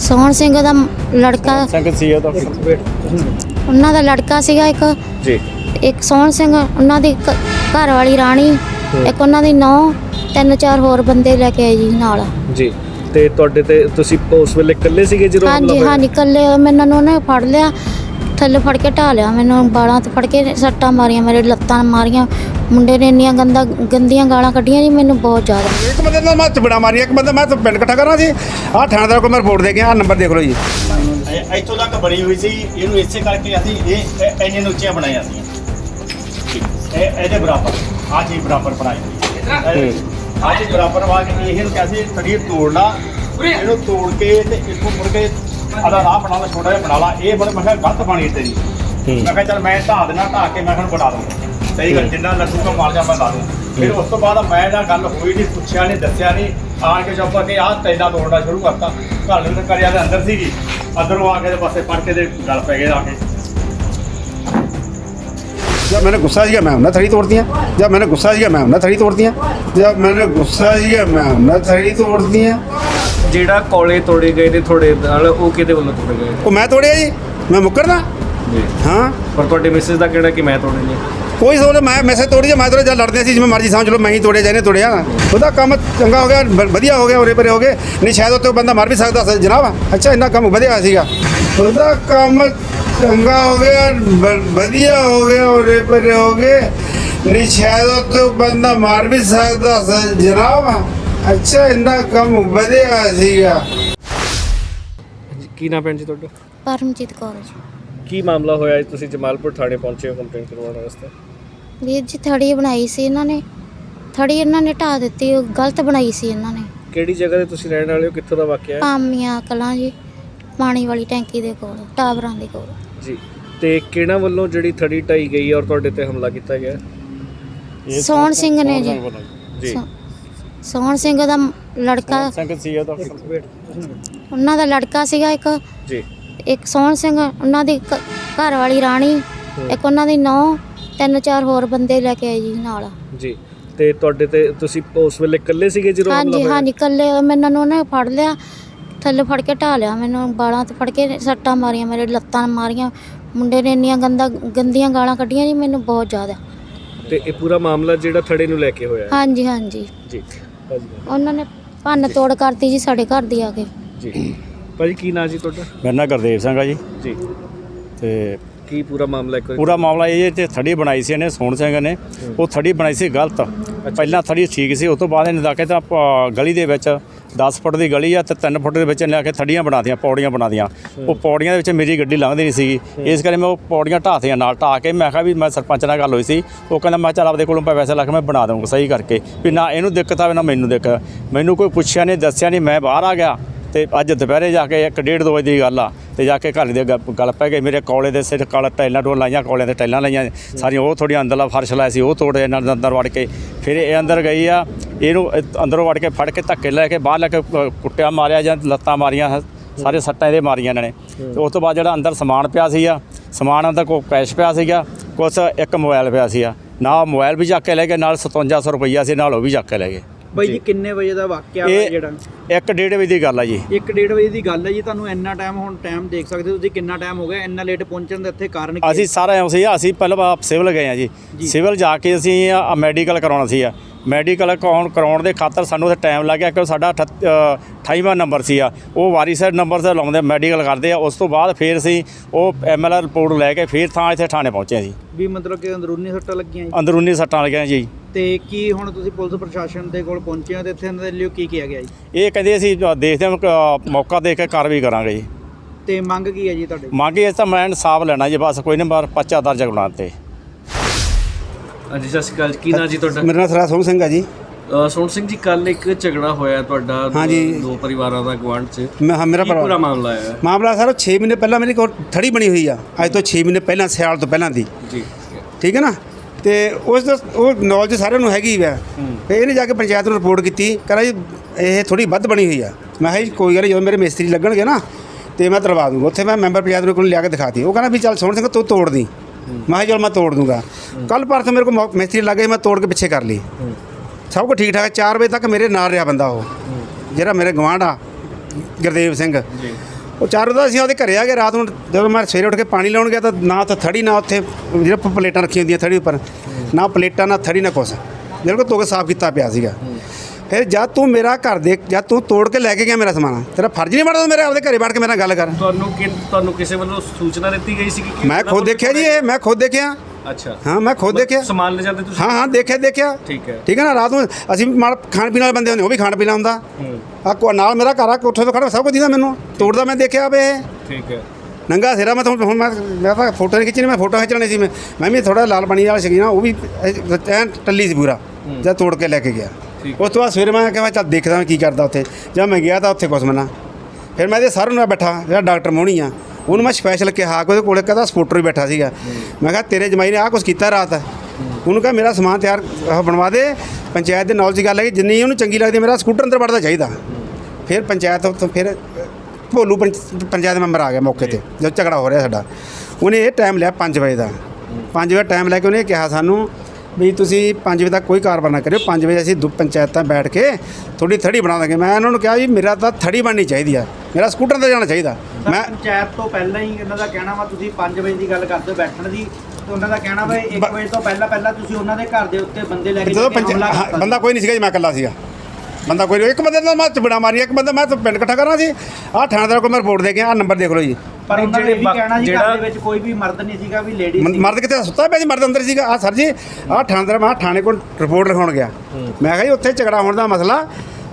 ਸੋਹਣ ਸਿੰਘ ਦਾ ਲੜਕਾ। ਸੰਗਤ ਸੀ ਉਹ ਤਾਂ ਉਹਨਾਂ ਦਾ ਲੜਕਾ ਸੀਗਾ ਇੱਕ। ਜੀ। ਇੱਕ ਸੋਹਣ ਸਿੰਘ ਉਹਨਾਂ ਦੀ ਘਰ ਵਾਲੀ ਰਾਣੀ ਇੱਕ ਉਹਨਾਂ ਦੀ ਨੌ ਤਿੰਨ ਚਾਰ ਹੋਰ ਬੰਦੇ ਲੈ ਕੇ ਆਏ ਜੀ ਨਾਲ। ਜੀ। ਤੇ ਤੁਹਾਡੇ ਤੇ ਤੁਸੀਂ ਉਸ ਵੇਲੇ ਇਕੱਲੇ ਸੀਗੇ ਜਦੋਂ ਹਾਂਜੀ ਹੋਇਆ? ਹਾਂਜੀ ਕੱਲੇ ਮੈਨੂੰ ਉਹਨੇ ਫੜ ਲਿਆ। ਥੱਲੇ ਫੜ ਕੇ ਢਾ ਲਿਆ। ਮੈਨੂੰ ਬਾਲਾਂ ਤੇ ਫੜ ਕੇ ਸੱਟਾਂ ਮਾਰੀਆਂ ਮੇਰੇ ਲੱਤਾਂ ਮਾਰੀਆਂ। ਮੁੰਡੇ ਨੇ ਇੰਨੀਆਂ ਗੰਦਾ ਗੰਦੀਆਂ ਗਾਲਾਂ ਕੱਢੀਆਂ ਜੀ ਮੈਨੂੰ ਬਹੁਤ ਜ਼ਿਆਦਾ। ਇੱਕ ਬੰਦੇ ਨਾਲ ਮੈਂ ਚਪੜਾ ਮਾਰੀ ਇੱਕ ਬੰਦਾ ਮੈਂ ਤਾਂ ਪਿੰਡ ਇਕੱਠਾ ਕਰਨਾ ਸੀ। ਆਹ ਥਾਣੇਦਾਰ ਕੋਲ ਮੈਂ ਰਿਪੋਰਟ ਦੇ ਗਿਆ ਆਹ ਨੰਬਰ ਦੇਖ ਲਓ ਜੀ। ਇਹ- ਇੱਥੋਂ ਤੱਕ ਬਣੀ ਹੋਈ ਸੀ ਇਹਨੂੰ ਇਸੇ ਕਰਕੇ ਅਸੀਂ ਇਹ ਇਹ ਇੰਨੇ ਨੂੰ ਉੱਚੀਆਂ ਬਣਾਈਆਂ ਸੀ। ਇਹ ਇਹਦੇ ਬਰਾਬਰ ਆ ਚੀਜ਼ ਬਰਾਬਰ ਬਣਾਈ ਹੋਈ ਆ। ਚੀਜ਼ ਬਰਾਬਰ ਵਾ ਕੇ ਇਹਨੂੰ ਕਹਿੰਦੇ ਸਰੀਰ ਤੋੜਨਾ। ਇਹਨੂੰ ਤੋੜ ਕੇ ਤੇ ਇੱਥੋਂ ਮੁੜ ਕੇ ਆਦਾ ਰਾਹ ਬਣਾ ਲਾ ਛੋਟਾ ਜਿਹਾ ਬਣਾ ਲਾ। ਇਹ ਬੜਾ ਮੈਂ ਕਿਹਾ ਗਲਤ ਬਣੀ ਤੇਰੀ ਮੈਂ ਕਿਹਾ ਚੱਲ ਮੈਂ ਢਾ ਦੇਣਾ ਢਾ ਕੇ ਮੈਂ ਕਿਹਾ ਬਣਾ ਦੂੰ। ਸਹੀ ਗੱਲ ਜਿੰਨਾ ਲੱਗੂਗਾ ਮਾਰ ਜਾ ਮੈਂ ਲਾ ਦੂੰ। ਫਿਰ ਉਸ ਤੋਂ ਬਾਅਦ ਮੈਂ ਨਾ ਗੱਲ ਹੋਈ ਨਹੀਂ ਪੁੱਛਿਆ ਨਹੀਂ ਦੱਸਿਆ ਨਹੀਂ ਆਣ ਕੇ ਚੁੱਪ ਕੇ ਆਹ ਤੈਨਾ ਤੋੜਨਾ ਸ਼ੁਰੂ ਕਰਤਾ। ਘਰ ਦੇ ਕਰਿਆ ਦੇ ਅੰਦਰ ਸੀਗੀ। ਅੰਦਰੋਂ ਆ ਕੇ ਤੇ ਪਾਸੇ ਫੜ ਕੇ ਤੇ ਗੱਲ ਪੈ ਗਏ ਆ ਕੇ। ਜਦ ਮੈਨੂੰ ਗੁੱਸਾ ਸੀਗਾ ਮੈਂ ਉਹਨਾਂ ਥੜੀ ਤੋੜਦੀਆਂ ਜਦ ਮੈਨੂੰ ਗੁੱਸਾ ਸੀਗਾ ਮੈਂ ਉਹਨਾਂ ਥੜੀ ਤੋੜਦੀਆਂ ਜਦ ਮੈਨੂੰ ਗੁੱਸਾ ਸੀਗਾ ਮੈਂ ਉਹਨਾਂ ਥੜੀ ਤੋੜਦੀਆਂ ਜਿਹੜਾ ਕੋਲੇ ਤੋੜੇ ਗਏ ਨੇ ਤੁਹਾਡੇ ਨਾਲ ਉਹ ਕਿਹਦੇ ਵੱਲੋਂ ਤੋੜੇ ਗਏ? ਉਹ ਮੈਂ ਤੋੜਿਆ ਜੀ। ਮੈਂ ਮੁੱਕਰਦਾ। ਜੀ। ਹਾਂ। ਪਰ ਤੁਹਾਡੇ ਮਿਸਿਸ ਦਾ ਕਹਿਣਾ ਕਿ ਮੈਂ ਤੋੜੇ ਨੇ? ਕੋਈ ਸੋਚ ਮੈਂ ਮੈਸੇਜ ਤੋੜੀ ਮੈਂ ਤੋੜਿਆ ਜਦ ਲੜਦੇ ਸੀ ਜਿਵੇਂ ਮਰਜ਼ੀ ਸਮਝ ਲਓ ਮੈਂ ਹੀ ਤੋੜਿਆ ਜਾਨੇ ਤੋੜਿਆ। ਉਹਦਾ ਕੰਮ ਚੰਗਾ ਹੋ ਗਿਆ ਵਧੀਆ ਹੋ ਗਿਆ ਉਰੇ ਪਰੇ ਹੋ ਗਏ। ਨਹੀਂ ਸ਼ਾਇਦ ਉੱਤੇ ਬੰਦਾ ਮਰ ਵੀ ਸਕਦਾ ਸੀ ਜਨਾਬ। ਅੱਛਾ ਇੰਨਾ ਕੰਮ ਵਧਿਆ ਸੀਗਾ। ਉਹਦਾ ਕੰਮ ਚੰਗਾ ਹੋ ਗਿਆ ਵਧੀਆ ਹੋ ਗਿਆ ਉਰੇ ਪਰੇ ਹੋ ਗਏ। ਨਹੀਂ ਸ਼ਾਇਦ ਉੱਤੇ ਬੰਦਾ ਮਰ ਵੀ ਸਕਦਾ ਸੀ ਜਨਾਬ। ਅੱਛਾ ਇੰਨਾ ਕੰਮ ਵਧਿਆ ਸੀਗਾ। ਕੀ ਨਾਮ ਜੀ ਤੁਹਾਡਾ? ਪਰਮਜੀਤ ਕੌਰ ਜੀ। ਕੀ ਮਾਮਲਾ ਹੋਇਆ ਜੀ? ਤੁਸੀਂ ਜਮਾਲਪੁਰ ਥਾਣੇ ਪਹੁੰਚੇ ਹੋ ਕੰਪਲੇਂਟ ਕਰਵਾਉਣ ਵਾਸਤੇ। ਵੀਰ ਜੀ ਥੜੀ ਬਣਾਈ ਸੀ ਇਹਨਾਂ ਨੇ। ਥੜੀ ਇਹਨਾਂ ਨੇ ਢਾ ਦਿੱਤੀ ਉਹ ਗਲਤ ਬਣਾਈ ਸੀ ਇਹਨਾਂ ਨੇ। ਕਿਹੜੀ ਜਗ੍ਹਾ ਤੇ ਤੁਸੀਂ ਰਹਿਣ ਵਾਲੇ ਹੋ? ਕਿੱਥੋਂ ਦਾ ਵਾਕਿਆ ਹੈ? ਪਾਮੀਆਂ ਕਲਾਂ ਜੀ ਪਾਣੀ ਵਾਲੀ ਟੈਂਕੀ ਦੇ ਕੋਲ ਟਾਵਰਾਂ ਦੇ ਕੋਲ। ਜੀ। ਤੇ ਕਿਹਨਾਂ ਵੱਲੋਂ ਜਿਹੜੀ ਥੜੀ ਢਾਈ ਗਈ ਔਰ ਤੁਹਾਡੇ ਤੇ ਹਮਲਾ ਕੀਤਾ ਗਿਆ ਸੋਹਣ ਸਿੰਘ ਨੇ ਜੀ। ਜੀ। ਸੋ- ਸੋਹਣ ਸਿੰਘ ਦਾ ਲੜਕਾ ਸੰਗਤ ਸੀ ਉਹ ਤਾਂ ਉਹਨਾਂ ਦਾ ਲੜਕਾ ਸੀਗਾ ਇੱਕ। ਜੀ। ਇੱਕ ਸੋਹਣ ਸਿੰਘ ਉਹਨਾਂ ਦੀ ਘਰ ਵਾਲੀ ਰਾਣੀ ਇੱਕ ਉਹਨਾਂ ਦੀ ਨੌ। ਤਿੰਨ ਚਾਰ ਹੋਰ ਬੰਦੇ ਲੈ ਕੇ ਆਏ ਜੀ ਨਾਲ। ਜੀ ਤੇ ਤੁਹਾਡੇ ਤੇ ਤੁਸੀਂ ਉਸ ਵੇਲੇ ਇਕੱਲੇ ਸੀਗੇ ਜਦੋਂ ਹਮਲਾ ਹਾਂਜੀ ਹੋਇਆ? ਹਾਂਜੀ ਕੱਲੇ ਮੈਨੂੰ ਉਹਨੇ ਫੜ ਲਿਆ ਥੱਲੇ ਫੜ ਕੇ ਢਾ ਲਿਆ ਮੈਨੂੰ ਬਾਲਾਂ ਤੇ ਫੜ ਕੇ ਸੱਟਾਂ ਮਾਰੀਆਂ ਮੇਰੇ ਲੱਤਾਂ ਮਾਰੀਆਂ ਮੁੰਡੇ ਨੇ ਇੰਨੀਆਂ ਗੰਦਾ ਗੰਦੀਆਂ ਗਾਲਾਂ ਕੱਢੀਆਂ ਜੀ ਮੈਨੂੰ ਬਹੁਤ ਜ਼ਿਆਦਾ। ਤੇ ਇਹ ਪੂਰਾ ਮਾਮਲਾ ਜਿਹੜਾ ਥੜੇ ਨੂੰ ਲੈ ਕੇ ਹੋਇਆ ਹੈ। ਹਾਂਜੀ ਹਾਂਜੀ। ਜੀ ਭਾਜੀ। ਉਹਨਾਂ ਨੇ ਭੰਨ ਤੋੜ ਕਰਤੀ ਜੀ ਸਾਡੇ ਘਰ ਦੀ ਆ ਕੇ। ਜੀ। ਭਾਜੀ ਕੀ ਨਾਂ ਜੀ ਤੁਹਾਡਾ? ਮੇਰਾ ਨਾਂ ਗੁਰਦੇਵ ਸਿੰਘ ਆ ਜੀ। ਜੀ। ਤੇ ਕੀ ਪੂਰਾ ਮਾਮਲਾ ਇੱਕ ਪੂਰਾ ਮਾਮਲਾ ਇਹ ਹੈ ਤੇ ਥੜੀ ਬਣਾਈ ਸੀ ਇਹਨੇ ਸੋਹਣ ਸਿੰਘ ਨੇ। ਉਹ ਥੜੀ ਬਣਾਈ ਸੀ ਗਲਤ। ਪਹਿਲਾਂ ਥੜੀ ਠੀਕ ਸੀ ਉਸ ਤੋਂ ਬਾਅਦ ਇਹਨੇ ਜਾ ਕੇ ਤਾਂ ਗਲੀ ਦੇ ਵਿੱਚ। 10 ਫੁੱਟ ਦੀ ਗਲੀ ਆ ਤੇ 3 ਫੁੱਟ ਦੇ ਵਿੱਚ ਇਹਨੇ ਆ ਕੇ ਥੜੀਆਂ ਬਣਾਤੀਆਂ ਪੌੜੀਆਂ ਬਣਾਤੀਆਂ। ਉਹ ਪੌੜੀਆਂ ਦੇ ਵਿੱਚ ਮੇਰੀ ਗੱਡੀ ਲੰਘਦੀ ਨਹੀਂ ਸੀਗੀ। ਇਸ ਕਰਕੇ ਮੈਂ ਉਹ ਪੌੜੀਆਂ ਢਾਤੀਆਂ ਨਾਲ ਢਾ ਕੇ ਮੈਂ ਕਿਹਾ ਵੀ ਮੈਂ ਸਰਪੰਚ ਨਾਲ ਗੱਲ ਹੋਈ ਸੀ। ਉਹ ਕਹਿੰਦਾ ਮੈਂ ਚੱਲ ਆਪਦੇ ਕੋਲੋਂ ਪੈਸੇ ਲਾ ਕੇ ਮੈਂ ਬਣਾ ਦਊਂਗਾ ਸਹੀ ਕਰਕੇ। ਵੀ ਨਾ ਇਹਨੂੰ ਦਿੱਕਤ ਆਵੇ ਨਾ ਮੈਨੂੰ ਦਿੱਕਤ। ਮੈਨੂੰ ਕੋਈ ਪੁੱਛਿਆ ਨਹੀਂ ਦੱਸਿਆ ਨਹੀਂ ਮੈਂ ਬਾਹਰ ਆ ਗਿਆ। ਤੇ ਅੱਜ ਦੁਪਹਿਰੇ ਜਾ ਕੇ 1:30 ਦੋ ਵਜੇ ਦੀ ਗੱਲ ਆ ਤੇ ਜਾ ਕੇ ਘਰ ਦੇ ਗ- ਗੱਲ ਪੈ ਗਏ ਮੇਰੇ ਕੋਲੇ ਦੇ ਸਿਰ ਕਾਲਾ ਟਾਈਲਾਂ ਟੋਲ ਲਾਈਆਂ ਕੋਲੇ ਦੇ ਟਾਈਲਾਂ ਲਾਈਆਂ ਸਾਰੀਆਂ ਉਹ ਥੋੜ੍ਹੀਆਂ ਅੰਦਰਲਾ ਫਰਸ਼ ਲਾਇਆ ਸੀ ਉਹ ਤੋੜੇ ਇਹਨਾਂ ਦੇ ਅੰਦਰ ਵੜ ਕੇ ਫਿਰ ਇਹ ਅੰਦਰ ਗਈ ਆ ਇਹਨੂੰ ਇਹ ਅੰਦਰੋਂ ਵੜ ਕੇ ਫੜ ਕੇ ਧੱਕੇ ਲੈ ਕੇ ਬਾਹਰ ਲੈ ਕੇ ਅ, ਕੁੱਟਿਆ ਮਾਰਿਆ ਜਾਂ ਲੱਤਾਂ ਮਾਰੀਆਂ ਸਾਰੇ ਸੱਟਾਂ ਇਹਦੇ ਮਾਰੀਆਂ ਇਹਨਾਂ ਨੇ। ਤੇ ਉਸ ਤੋਂ ਬਾਅਦ ਜਿਹੜਾ ਅੰਦਰ ਸਮਾਨ ਪਿਆ ਸੀਗਾ ਸਮਾਨ ਅੰਦਰ ਕੋ ਕੈਸ਼ ਪਿਆ ਸੀਗਾ ਕੁਛ ਇੱਕ ਮੋਬਾਈਲ ਪਿਆ ਸੀਗਾ ਨਾ ਉਹ ਮੋਬਾਈਲ ਵੀ ਚੱਕ ਕੇ ਲੈ ਗਏ ਨਾਲ 5700 ਰੁਪਈਆ ਸੀ ਨਾਲ ਉਹ ਵੀ ਚੱਕ ਕੇ ਲੈ ਗਏ। ਬਾਈ ਜੀ ਕਿੰਨੇ ਵਜੇ ਦਾ ਵਾਕਿਆ ਇਹ ਜਿਹੜਾ? ਇੱਕ ਡੇਢ ਵਜੇ ਦੀ ਗੱਲ ਆ ਜੀ। 1:30 ਵਜੇ ਦੀ ਗੱਲ ਹੈ ਜੀ ਤੁਹਾਨੂੰ ਇੰਨਾ ਟਾਈਮ ਹੁਣ ਟਾਈਮ ਦੇਖ ਸਕਦੇ ਹੋ ਤੁਸੀਂ ਕਿੰਨਾ ਟਾਈਮ ਹੋ ਗਿਆ ਇੰਨਾ ਲੇਟ ਪਹੁੰਚਣ ਦਾ ਇੱਥੇ ਕਾਰਨ ਕੀ ਹੈ? ਅਸੀਂ ਸਾਰਾ ਸੀ ਅਸੀਂ ਪਹਿਲਾਂ ਸਿਵਲ ਗਏ ਆ ਜੀ। ਸਿਵਲ ਜਾ ਕੇ ਅਸੀਂ ਮੈਡੀਕਲ ਕਰਾਉਣਾ ਸੀ ਆ। ਮੈਡੀਕਲ ਕਰਾਉਣ ਕਰਾਉਣ ਦੇ ਖਾਤਰ ਸਾਨੂੰ ਉੱਥੇ ਟਾਈਮ ਲੱਗਿਆ ਕਿਉਂ ਸਾਡਾ 28ਵਾਂ ਨੰਬਰ ਸੀ ਆ। ਉਹ ਵਾਰੀਸਰ ਨੰਬਰ ਤੇ ਲਾਉਂਦੇ ਮੈਡੀਕਲ ਕਰਦੇ ਆ। ਉਸ ਤੋਂ ਬਾਅਦ ਫਿਰ ਅਸੀਂ ਉਹ ਐਮਐਲਆਰ ਰਿਪੋਰਟ ਲੈ ਕੇ ਫਿਰ ਥਾਂ ਇੱਥੇ ਥਾਣੇ ਪਹੁੰਚੇ ਜੀ। ਵੀ ਮਤਲਬ ਕਿ ਅੰਦਰੂਨੀ ਸੱਟਾਂ ਲੱਗੀਆਂ ਜੀ? ਅੰਦਰੂਨੀ ਸੱਟਾਂ ਲੱਗੀਆਂ ਜੀ। ਤੇ ਕੀ ਹੁਣ ਤੁਸੀਂ ਪੁਲਿਸ ਪ੍ਰਸ਼ਾਸਨ ਦੇ ਕੋਲ ਪਹੁੰਚੇ ਹੋ ਤੇ ਇੱਥੇ ਇਹਨਾਂ ਦੇ ਲਈ ਕੀ ਕਿਹਾ ਗਿਆ ਜੀ? ਇਹ ਕਹਿੰਦੇ ਅਸੀਂ ਦੇਖਦੇ ਹਾਂ ਕਿ ਮੌਕਾ ਦੇਖ ਕੇ ਕਾਰਵਾਈ ਕਰਾਂਗੇ ਜੀ। ਤੇ ਮੰਗ ਕੀ ਹੈ ਜੀ ਤੁਹਾਡੀ? ਮੰਗ ਇਹ ਤਾਂ ਮੈਂ ਇਨਸਾਫ ਲੈਣਾ ਜੀ ਬਸ ਕੋਈ ਨਹੀਂ ਬਾਰ ਪਰਚਾ ਦਰਜ ਕਰਾਉਣਾ ਤੇ। ਹਾਂਜੀ ਸਤਿ ਸ਼੍ਰੀ ਅਕਾਲ ਕੀ ਨਾਂ ਜੀ ਤੁਹਾਡਾ? ਮੇਰਾ ਨਾਮ ਸਰਾ ਸੋਹਣ ਸਿੰਘ ਆ ਜੀ। ਅ, ਸੋਹਣ ਸਿੰਘ ਜੀ ਕੱਲ ਇੱਕ ਝਗੜਾ ਹੋਇਆ ਤੁਹਾਡਾ ਦੋ- ਹਾਂਜੀ। ਦੋ ਪਰਿਵਾਰਾਂ ਦਾ ਗਵਾਂਢ ਚ। ਮੈਂ ਹਾਂ ਮੇਰਾ ਕੀ ਪੂਰਾ ਪਰਿਵਾਰ ਮਾਮਲਾ ਹੈ? ਮਾਮਲਾ ਸਰ 6 ਮਹੀਨੇ ਪਹਿਲਾਂ ਮੇਰੀ ਕੋਲ ਥੜੀ ਬਣੀ ਹੋਈ ਆ। ਅੱਜ ਤੋਂ 6 ਮਹੀਨੇ ਪਹਿਲਾਂ ਸਿਆਲ ਤੋਂ ਪਹਿਲਾਂ ਦੀ। ਜੀ। ਠੀਕ ਹੈ ਨਾ? ਤੇ ਉਸ ਦਾ ਉਹ ਨੌਲੇਜ ਸਾਰਿਆਂ ਨੂੰ ਹੈਗੀ ਵੈ। ਤੇ ਇਹਨੇ ਜਾ ਕੇ ਪੰਚਾਇਤ ਨੂੰ ਰਿਪੋਰਟ ਕੀਤੀ। ਕਹਿੰਦਾ ਜੀ ਇਹ ਥੋੜੀ ਵੱਧ ਬਣੀ ਹੋਈ ਆ। ਮੈਂ ਕਿਹਾ ਜੀ ਕੋਈ ਗੱਲ ਨਹੀਂ ਜਦੋਂ ਮੇਰੇ ਮਿਸਤਰੀ ਲੱਗਣਗੇ ਨਾ ਤੇ ਮੈਂ ਤਰਵਾ ਦੂੰਗਾ। ਉੱਥੇ ਮੈਂ ਮੈਂਬਰ ਪੰਚਾਇਤ ਨੂੰ ਕੋਲ ਲਿਆ ਕੇ ਦਿਖਾਤੀ ਉਹ ਕਹਿੰਦਾ ਵੀ ਚੱਲ ਸੋਹਣ ਸਿੰਘ ਤੂੰ ਤੋੜ ਦੀ। ਮੈਂ ਚਲ ਮੈਂ ਤੋੜ ਦੂੰਗਾ। ਕੱਲ ਪਰਸੋਂ ਮੇਰੇ ਕੋਲ ਮਿਸਤਰੀ ਲੱਗੇ ਮੈਂ ਤੋੜ ਕੇ ਪਿੱਛੇ ਕਰ ਲਈ। ਸਭ ਕੁਝ ਠੀਕ ਠਾਕ 4 ਵਜੇ ਤੱਕ ਮੇਰੇ ਨਾਲ ਰਿਹਾ ਬੰਦਾ ਉਹ ਜਿਹੜਾ ਮੇਰੇ ਗਵਾਂਢ ਆ ਗੁਰਦੇਵ ਸਿੰਘ। ਉਹ ਚਾਰੋਂ ਦਾ ਅਸੀਂ ਉਹਦੇ ਘਰੇ ਆ ਗਏ ਰਾਤ ਨੂੰ ਜਦੋਂ ਮੈਂ ਸਵੇਰੇ ਉੱਠ ਕੇ ਪਾਣੀ ਲਾਉਣ ਗਿਆ ਤਾਂ ਨਾ ਤਾਂ ਥੜੀ ਨਾ ਉੱਥੇ ਜਿਹੜਾ ਪਲੇਟਾਂ ਰੱਖੀਆਂ ਹੁੰਦੀਆਂ ਥੜੀ ਉੱਪਰ ਨਾ ਪਲੇਟਾਂ ਨਾ ਥੜੀ ਨਾ ਕੁਛ। ਬਿਲਕੁਲ ਧੋ ਕੇ ਸਾਫ਼ ਕੀਤਾ ਪਿਆ ਸੀਗਾ। ਫਿਰ ਜਦ ਤੂੰ ਮੇਰਾ ਘਰ ਦੇ ਜਦ ਤੂੰ ਤੋੜ ਕੇ ਲੈ ਕੇ ਗਿਆ ਮੇਰਾ ਸਮਾਨ। ਤੇਰਾ ਫਰਜ਼ ਨਹੀਂ ਬਣਦਾ ਮੇਰੇ ਆਪਦੇ ਘਰੇ ਬੈਠ ਕੇ ਮੇਰੇ ਨਾਲ ਗੱਲ ਕਰ। ਤੁਹਾਨੂੰ ਕਿ ਤੁਹਾਨੂੰ ਕਿਸੇ ਵੱਲੋਂ ਸੂਚਨਾ ਦਿੱਤੀ ਗਈ ਸੀ ਕਿ ਮੈਂ ਖੁਦ ਦੇਖਿਆ ਜੀ ਇਹ ਮੈਂ ਖੁਦ ਦੇਖਿਆ। ਅੱਛਾ। ਹਾਂ ਮੈਂ ਖੁਦ ਦੇਖਿਆ। ਸਮਾਨ ਲੈ ਜਾਂਦੇ ਤੁਸੀਂ? ਹਾਂ ਹਾਂ ਦੇਖਿਆ ਦੇਖਿਆ। ਠੀਕ ਹੈ। ਠੀਕ ਹੈ ਨਾ ਰਾਤ ਨੂੰ ਅਸੀਂ ਮਾਲ ਖਾਣ ਪੀਣ ਵਾਲੇ ਬੰਦੇ ਹੁੰਦੇ ਉਹ ਵੀ ਖਾਣ ਪੀਣਾ ਹੁੰਦਾ ਆ ਕੋ ਨਾਲ ਮੇਰਾ ਘਰ ਆ ਕੋਠੇ ਤੋਂ ਖੜਾ ਸਭ ਕੁਝ ਦਿੰਦਾ ਮੈਨੂੰ। ਤੋੜਦਾ ਮੈਂ ਦੇਖਿਆ ਵੇ। ਠੀਕ ਹੈ। ਨੰਗਾ ਸਿਰਾ ਮੈਂ ਤੁਹਾਨੂੰ ਹੁਣ ਮੈਂ ਮੈਂ ਤਾਂ ਫੋਟੋ ਨਹੀਂ ਖਿੱਚਣੀ ਮੈਂ ਫੋਟੋ ਖਿੱਚਣੀ ਸੀ। ਮੈਂ ਮੈਂ ਵੀ ਥੋੜਾ ਲਾਲ ਪਾਣੀ ਵਾਲਾ ਸੀਗੀ ਨਾ ਉਹ ਵੀ ਟੱਲੀ ਸੀ ਪੂਰਾ ਜਦ ਤੋੜ ਕੇ ਲੈ ਕੇ ਗਿਆ। ਉਸ ਤੋਂ ਬਾਅਦ ਸਵੇਰੇ ਮੈਂ ਕਿਹਾ ਮੈਂ ਚੱਲ ਦੇਖਦਾ ਮੈਂ ਕੀ ਕਰਦਾ ਉੱਥੇ। ਜਦ ਮੈਂ ਗਿਆ ਤਾਂ ਉੱਥੇ ਕੁਛ ਮਨਾ ਫਿਰ ਮੈਂ ਇਹਦੇ ਸਰ ਨੂੰ ਬੈਠਾ ਜਿਹੜਾ ਡਾਕਟਰ ਮੋਹਣੀ ਆ ਉਹਨੂੰ ਮੈਂ ਸਪੈਸ਼ਲ ਕਿਹਾ ਕਿ ਉਹਦੇ ਕੋਲੇ ਕਹਦਾ ਸਪੋਰਟਰ ਹੀ ਬੈਠਾ ਸੀਗਾ। ਮੈਂ ਕਿਹਾ ਤੇਰੇ ਜਮਾਈ ਨੇ ਆਹ ਕੁਛ ਕੀਤਾ ਰਾਤ? ਉਹਨੂੰ ਕਿਹਾ ਮੇਰਾ ਸਮਾਨ ਤਿਆਰ ਬਣਵਾ ਦੇ। ਪੰਚਾਇਤ ਦੇ ਨੌਲੇਜ ਦੀ ਗੱਲ ਹੈ ਕਿ ਜਿੰਨੀ ਉਹਨੂੰ ਚੰਗੀ ਲੱਗਦੀ ਮੇਰਾ ਸਕੂਟਰ ਅੰਦਰ ਵੜਦਾ ਚਾਹੀਦਾ। ਫਿਰ ਪੰਚਾਇਤ ਤੋਂ ਫਿਰ ਭੋਲੂ ਪੰਚ- ਪੰਚਾਇਤ ਮੈਂਬਰ ਆ ਗਿਆ ਮੌਕੇ ਤੇ ਜਦ ਝਗੜਾ ਹੋ ਰਿਹਾ ਸਾਡਾ। ਉਹਨੇ ਇਹ ਟਾਈਮ ਲਿਆ 5 ਵਜੇ ਦਾ। 5 ਵਜੇ ਟਾਈਮ ਲੈ ਕੇ ਉਹਨੇ ਕਿਹਾ ਸਾਨੂੰ ਵੀ ਤੁਸੀਂ 5 ਵਜੇ ਤੱਕ ਕੋਈ ਕਾਰਵਾਈ ਨਾ ਕਰਿਓ। 5 ਵਜੇ ਅਸੀਂ ਦੋ ਪੰਚਾਇਤਾਂ ਬੈਠ ਕੇ ਥੋੜੀ ਥੜੀ ਬਣਾ ਦਾਂਗੇ। ਮੈਂ ਉਹਨਾਂ ਨੂੰ ਕਿਹਾ ਵੀ ਮੇਰਾ ਤਾਂ ਥੜੀ ਬਣਨੀ ਚਾਹੀਦੀ ਆ। ਮੇਰਾ ਸਕੂਟਰ ਤੇ ਜਾਣਾ ਚਾਹੀਦਾ। ਮੈਂ ਪੰਚਾਇਤ ਤੋਂ ਪਹਿਲਾਂ ਹੀ ਇਹਨਾਂ ਦਾ ਕਹਿਣਾ ਵਾ ਤੁਸੀਂ 5 ਵਜੇ ਦੀ ਗੱਲ ਕਰਦੇ ਹੋ ਬੈਠਣ ਦੀ। ਤੇ ਉਹਨਾਂ ਦਾ ਕਹਿਣਾ ਵਾ 1 ਬ- ਵਜੇ ਤੋਂ ਪਹਿਲਾਂ ਪਹਿਲਾਂ ਤੁਸੀਂ ਉਹਨਾਂ ਦੇ ਘਰ ਦੇ ਉੱਤੇ ਬੰਦੇ ਲੈ ਕੇ ਜਦੋਂ ਜਾ ਪੰਚ ਹਾਂ, ਬੰਦਾ ਕੋਈ ਨਹੀਂ ਸੀਗਾ ਜੀ ਮੈਂ ਇਕੱਲਾ ਸੀਗਾ। ਬੰਦਾ ਕੋਈ ਇੱਕ ਬੰਦੇ ਨਾਲ ਮੈਂ ਚਬੜਾ ਮਾਰੀ ਇੱਕ ਬੰਦਾ ਮੈਂ ਤਾਂ ਪਿੰਡ ਇਕੱਠਾ ਕਰਨਾ ਸੀ। ਆਹ ਥਾਣੇਦਾਰ ਕੋਲ ਮੈਂ ਰਿਪੋਰਟ ਦੇ ਕੇ ਆਹ ਨੰਬਰ ਦੇਖ ਲਓ ਜੀ। ਪਰ ਉਹਨਾਂ ਨੇ ਇਹ ਵੀ ਜਿਹੜੇ ਕਹਿਣਾ ਜੀ ਘਰ ਜਿਹੜਾ- ਦੇ ਵਿੱਚ ਕੋਈ ਵੀ ਮਰਦ ਨਹੀਂ ਸੀਗਾ ਵੀ ਲੇਡੀ ਮਰਦ ਕਿੱਥੇ ਸੁੱਤਾ ਪਿਆ ਜੀ ਮਰਦ ਅੰਦਰ ਸੀਗਾ। ਆ ਸਰ ਜੀ ਆ ਥਾਣੇਦਾਰ ਮੈਂ ਕਿਹਾ ਥਾਣੇ ਕੋਲ ਰਿਪੋਰਟ ਲਿਖਾਉਣ ਗਿਆ। ਮੈਂ ਕਿਹਾ ਜੀ ਉੱਥੇ ਝਗੜਾ ਹੋਣ ਦਾ ਮਸਲਾ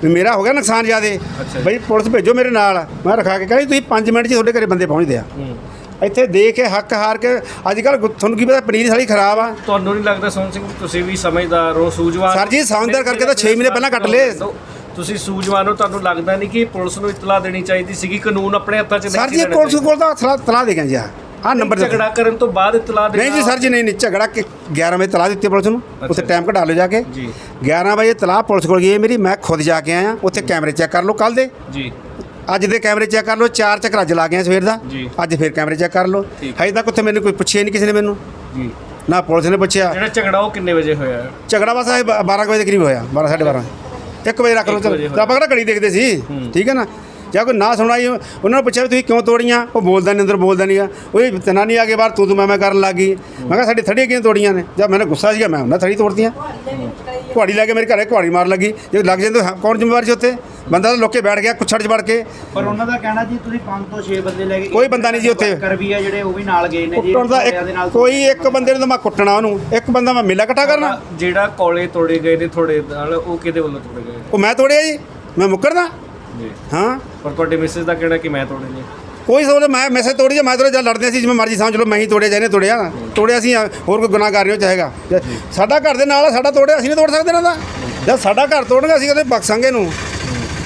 ਵੀ ਮੇਰਾ ਹੋ ਗਿਆ ਨੁਕਸਾਨ ਜ਼ਿਆਦੇ। ਬਈ ਪੁਲਿਸ ਭੇਜੋ ਮੇਰੇ ਨਾਲ। ਮੈਂ ਰਖਾ ਕੇ ਕਹਿੰਦੀ ਤੁਸੀਂ 5 ਮਿੰਟ 'ਚ ਤੁਹਾਡੇ ਘਰੇ ਬੰਦੇ ਪਹੁੰਚਦੇ ਆ। ਇੱਥੇ ਦੇ ਕੇ ਹੱਕ ਹਾਰ ਕੇ ਅੱਜ ਕੱਲ ਤੁਹਾਨੂੰ ਕੀ ਪਤਾ ਪਨੀਰ ਸਾਲੀ ਖਰਾਬ ਆ ਤੁਹਾਨੂੰ ਨਹੀਂ ਲੱਗਦਾ ਸੋਹਣ ਸਿੰਘ ਤੁਸੀਂ ਵੀ ਸਮਝਦਾਰ ਹੋ ਸੂਝਵਾਨ ਸਰ ਜੀ, ਸਮਝਦਾਰ ਕਰਕੇ ਤਾਂ ਛੇ ਮਹੀਨੇ ਪਹਿਲਾਂ ਕੱਟ ਲਏ। ਤੁਸੀਂ ਸੂਝਵਾਨ ਹੋ ਤੁਹਾਨੂੰ ਲੱਗਦਾ ਨਹੀਂ ਕਿ ਪੁਲਿਸ ਨੂੰ ਇਤਲਾ ਦੇਣੀ ਚਾਹੀਦੀ ਸੀਗੀ ਕਾਨੂੰਨ ਆਪਣੇ ਹੱਥਾਂ 'ਚ ਨਹੀਂ ਸਰ ਜੀ ਪੁਲਿਸ। ਕੋਲ ਤਾਂ ਤਲਾ ਤਲਾ ਦੇ ਗਏ ਜੀ ਆ ਨੰਬਰ। ਝਗੜਾ ਕਰਨ ਤੋਂ ਬਾਅਦ ਇਤਲਾ ਦੇਣਾ ਨਹੀਂ ਜੀ ਸਰ ਜੀ ਨਹੀਂ ਨਹੀਂ ਝਗੜਾ ਕਿ 11 ਵਜੇ ਤਲਾ ਦਿੱਤੀ ਪੁਲਿਸ ਨੂੰ ਉੱਥੇ। ਟਾਈਮ ਘਟਾ ਲਓ ਜਾ ਕੇ ਜੀ 11 ਵਜੇ ਤਲਾ ਪੁਲਿਸ ਕੋਲ ਗਈ ਮੇਰੀ ਮੈਂ ਖੁਦ ਜਾ ਕੇ ਆਇਆ ਉੱਥੇ ਕੈਮਰੇ ਚੈੱਕ ਕਰ ਲਓ ਕੱਲ ਦੇ ਜੀ ਅੱਜ ਦੇ ਕੈਮਰੇ ਚੈੱਕ ਕਰ ਲਓ ਚਾਰ ਚੱਕਰ ਅੱਜ ਲਾ ਗਏ ਆ ਸਵੇਰ ਦਾ। ਜੀ। ਅੱਜ ਫਿਰ ਕੈਮਰੇ ਚੈੱਕ ਕਰ ਲਓ। ਠੀਕ। ਹਜੇ ਤੱਕ ਉੱਥੇ ਮੈਨੂੰ ਕੋਈ ਪੁੱਛਿਆ ਨਹੀਂ ਕਿਸੇ ਨੇ ਮੈਨੂੰ। ਜੀ। ਨਾ ਪੁਲਿਸ ਨੇ ਪੁੱਛਿਆ। ਜਿਹੜਾ ਝਗੜਾ ਉਹ ਕਿੰਨੇ ਵਜੇ ਹੋਇਆ? ਹੈ? ਝਗੜਾ ਬਸ ਇਹ 12 ਕੁ ਵਜੇ ਦੇ ਕਰੀਬ ਹੋਇਆ 12 12:30 1 ਵਜੇ ਰੱਖ ਲਓ ਇੱਕ ਵਜੇ ਚਲੋ ਹੋਇਆ। ਆਪਾਂ ਕਿਹੜਾ ਘੜੀ ਦੇਖਦੇ ਸੀ। ਠੀਕ ਹੈ ਨਾ? ਜਾਂ ਕੋਈ ਨਾ ਸੁਣਾਈ ਉਹਨਾਂ ਨੂੰ ਪੁੱਛਿਆ ਵੀ ਤੁਸੀਂ ਕਿਉਂ ਤੋੜੀਆਂ? ਉਹ ਬੋਲਦਾ ਨਹੀਂ ਅੰਦਰ ਬੋਲਦਾ ਨਹੀਂਗਾ ਉਹ ਤਨਾਨੀ ਆ ਕੇ ਬਾਹਰ ਤੂੰ ਤੂੰ ਮੈਂ ਮੈਂ ਕਰਨ ਲੱਗ ਗਈ। ਮੈਂ ਕਿਹਾ ਸਾਡੀ ਥੜੀਆਂ ਕਿਉਂ ਤੋੜੀਆਂ ਨੇ? ਜਦ ਮੈਨੂੰ ਗੁੱਸਾ ਸੀਗਾ ਮੈਂ ਉਹਨਾਂ ਥੜੀ ਤੋੜਦੀਆਂ ਕੁਹਾੜੀ ਲੈ ਕੇ ਮੇਰੇ ਘਰੇ ਕੁਹਾੜੀ ਮਾਰ ਲੱਗੀ। ਜੇ ਲੱਗ ਜਾਂਦੇ ਕੌਣ ਜ਼ਿੰਮੇਵਾਰ ਸੀ ਉੱਥੇ? ਬੰਦਾ ਤਾਂ ਲੋਕੇ ਬੈਠ ਗਿਆ ਕੁੱਛੜ 'ਚ ਵੜ ਕੇ। ਪਰ ਉਹਨਾਂ ਦਾ ਕਹਿਣਾ ਜੀ ਤੁਸੀਂ 5 ਤੋਂ 6 ਬੰਦੇ ਲੈ ਕੇ ਕੋਈ ਬੰਦਾ ਨਹੀਂ ਜੀ ਉੱਥੇ। ਕਰ ਵੀ ਆ ਜਿਹੜੇ ਉਹ ਵੀ ਨਾਲ ਗਏ ਨੇ ਜੀ ਕੁੱਟਣ ਦਾ ਇੱਕ ਕੋਈ ਇੱਕ ਬੰਦੇ ਨੂੰ ਤਾਂ ਮੈਂ ਕੁੱਟਣਾ ਉਹਨੂੰ। ਇੱਕ ਬੰਦਾ ਮੈਂ ਮੇਲਾ ਇਕੱਠਾ ਕਰਨਾ। ਜਿਹੜਾ ਕੋਲੇ ਤੋੜੇ ਗਏ ਨੇ ਥੋੜੇ ਨਾਲ ਉਹ ਕਿਹਦੇ ਵੱਲੋਂ ਤੋੜੇ ਗਏ? ਉਹ ਮੈਂ ਤੋੜਿਆ ਜੀ। ਮੈਂ ਮੁੱਕਰਦਾ। ਜੀ। ਹਾਂ। ਪਰ ਤੁਹਾਡੇ ਮਿਸਿਸ ਦਾ ਕਹਿਣਾ ਕਿ ਮੈਂ ਤੋੜੇ ਨੇ? ਕੋਈ ਸੋਚ ਮੈਂ ਮੈਸੇਜ ਤੋੜੀ ਜਾਂ ਮੈਂ ਤੋੜਿਆ ਜਦ ਲੜਦੇ ਸੀ ਜਿਵੇਂ ਮਰਜ਼ੀ ਸਮਝ ਲਓ ਮੈਂ ਹੀ ਤੋੜਿਆ ਜਾਨੇ ਤੋੜਿਆ। ਤੋੜਿਆ ਸੀ ਹੋਰ ਕੋਈ ਗੁਨਾਹ ਕਰ ਰਹੇ ਹੋ ਚਾਹੇਗਾ। ਜੇ ਸਾਡਾ ਘਰ ਦੇ ਨਾਲ ਆ, ਸਾਡਾ ਤੋੜਿਆ ਅਸੀਂ ਨਹੀਂ ਤੋੜ ਸਕਦੇ ਇਹਨਾਂ ਦਾ। ਜਦ ਸਾਡਾ ਘਰ ਤੋੜਨਗੇ ਅਸੀਂ ਉਹਦੇ ਬਖਸ਼ਾਂਗੇ ਨੂੰ।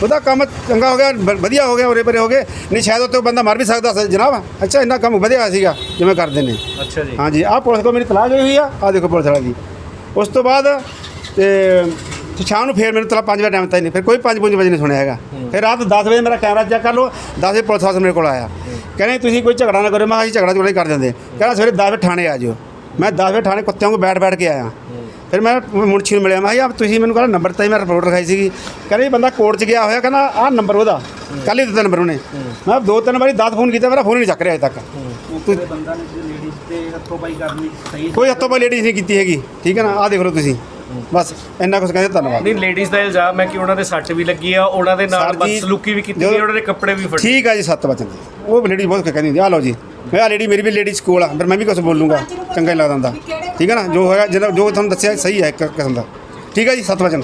ਉਹਦਾ ਕੰਮ ਚੰਗਾ ਹੋ ਗਿਆ ਵਧੀਆ ਹੋ ਗਿਆ ਉਰੇ ਪਰੇ ਹੋ ਗਏ। ਨਹੀਂ ਸ਼ਾਇਦ ਉੱਤੇ ਬੰਦਾ ਮਰ ਵੀ ਸਕਦਾ ਸੀ ਜਨਾਬ। ਅੱਛਾ ਇੰਨਾ ਕੰਮ ਵਧਿਆ ਸੀਗਾ ਜਿਵੇਂ ਕਰਦੇ ਨੇ। ਅੱਛਾ ਜੀ। ਹਾਂਜੀ ਆਹ ਪੁਲਿਸ ਕੋਲ ਮੇਰੀ ਤਲਾਹ ਗਈ ਹੋਈ ਆ ਆਹ ਦੇਖੋ ਪੁਲਿਸ ਵਾਲਾ ਜੀ। ਉਸ ਤੋਂ ਬਾਅਦ ਤੇ ਤੇ ਸ਼ਾਮ ਨੂੰ ਫੇਰ ਮੈਨੂੰ ਤਲਾ 5 ਵਜੇ ਟਾਈਮ ਤਾਂ ਨਹੀਂ। ਫਿਰ ਕੋਈ 5 ਵਜੇ ਨਹੀਂ ਸੁਣਿਆ ਹੈਗਾ। ਫਿਰ ਰਾਤ 10 ਵਜੇ ਮੇਰਾ ਕੈਮਰਾ ਚੈੱਕ ਕਰ ਲਓ 10 ਵਜੇ ਪੁਲਿਸ ਵਾਲਾ ਮੇਰੇ ਕੋਲ ਆਇਆ। ਕਹਿੰਦੇ ਤੁਸੀਂ ਕੋਈ ਝਗੜਾ ਨਾ ਕਰੋ ਮੈਂ ਕਿਹਾ ਅਸੀਂ ਝਗੜਾ ਝਗੜਾ ਹੀ ਕਰ ਦਿੰਦੇ ਕਹਿੰਦਾ ਸਵੇਰੇ 10 ਵਜੇ ਥਾਣੇ ਆ ਜਿਓ। ਮੈਂ 10 ਵਜੇ ਥਾਣੇ ਕੁੱਤਿਆਂ ਨੂੰ ਬੈਠ ਬੈਠ ਕੇ ਆਇਆ। ਫਿਰ ਮੈਂ ਮੁਨਸ਼ੀ ਨੂੰ ਮਿਲਿਆ ਮੈਂ ਕਿਹਾ ਯਾਰ ਤੁਸੀਂ ਮੈਨੂੰ ਕਹਿੰਦਾ ਨੰਬਰ ਤਾਂ ਹੀ ਮੈਂ ਰਿਪੋਰਟ ਲਿਖਾਈ ਸੀਗੀ। ਕਹਿੰਦੇ ਜੀ ਬੰਦਾ ਕੋਰਟ 'ਚ ਗਿਆ ਹੋਇਆ। ਕਹਿੰਦਾ ਆਹ ਨੰਬਰ ਉਹਦਾ। ਕੱਲ ਹੀ ਦਿੱਤਾ ਨੰਬਰ ਉਹਨੇ। ਮੈਂ ਦੋ ਤਿੰਨ ਵਾਰੀ 10 ਫੋਨ ਕੀਤਾ ਮੇਰਾ ਫੋਨ ਹੀ ਨਹੀਂ ਚੱਕ ਰਿਹਾ ਅਜੇ ਤੱਕ। ਮੌਕੇ ਤੇ ਬੰਦਾ ਨੇ ਲੇਡੀਜ਼ ਤੇ ਹੱਥੋਂ ਪਾਈ ਕਰਨੀ ਸਹੀ ਕੋਈ ਹੱਥੋਂ ਪਾ ਲੇਡੀਜ਼ ਨਹੀਂ ਕੀਤੀ ਹੈਗੀ। ਠੀਕ ਹੈ ਨਾ? ਆਹ ਦੇਖ ਲਓ ਤੁਸੀਂ। ਬਸ ਇੰਨਾ ਕੁਝ ਕਹਿੰਦੇ ਧੰਨਵਾਦ। ਨਹੀਂ ਲੇਡੀਜ਼ ਦਾ ਇਲਜ਼ਾਮ ਹੈ ਕਿ ਉਹਨਾਂ ਦੇ ਸੱਟ ਵੀ ਲੱਗੀ ਆ ਉਹਨਾਂ ਦੇ ਨਾਲ ਸਰ ਜੀ, ਬਦਸਲੂਕੀ ਵੀ ਕੀਤੀ ਗਈ ਉਹਨਾਂ ਦੇ ਕੱਪੜੇ ਵੀ ਫਟੇ। ਠੀਕ ਹੈ ਜੀ ਸੱਤ ਵਚਨ ਉਹ ਲੇਡੀ ਬਹੁਤ ਕਹਿੰਦੀ ਹੁੰਦੀ ਆ ਲਓ ਜੀ। ਮੈਂ ਆ ਲੇਡੀ ਮੇਰੀ ਵੀ ਲੇਡੀ ਸਕੂਲ ਆ ਫਿਰ ਮੈਂ ਵੀ ਕੁਝ ਬੋਲੂੰਗਾ ਚੰਗਾ ਹੀ ਲੱਗਦਾ ਹੁੰਦਾ। ਠੀਕ ਹੈ ਨਾ? ਜੋ ਹੋਇਆ ਜਿਹੜਾ ਜੋ ਤੁਹਾਨੂੰ ਦੱਸਿਆ ਸਹੀ ਹੈ ਇੱਕ ਕਿਸਮ ਦਾ। ਠੀਕ ਹੈ ਜੀ ਸੱਤ ਵਚਨ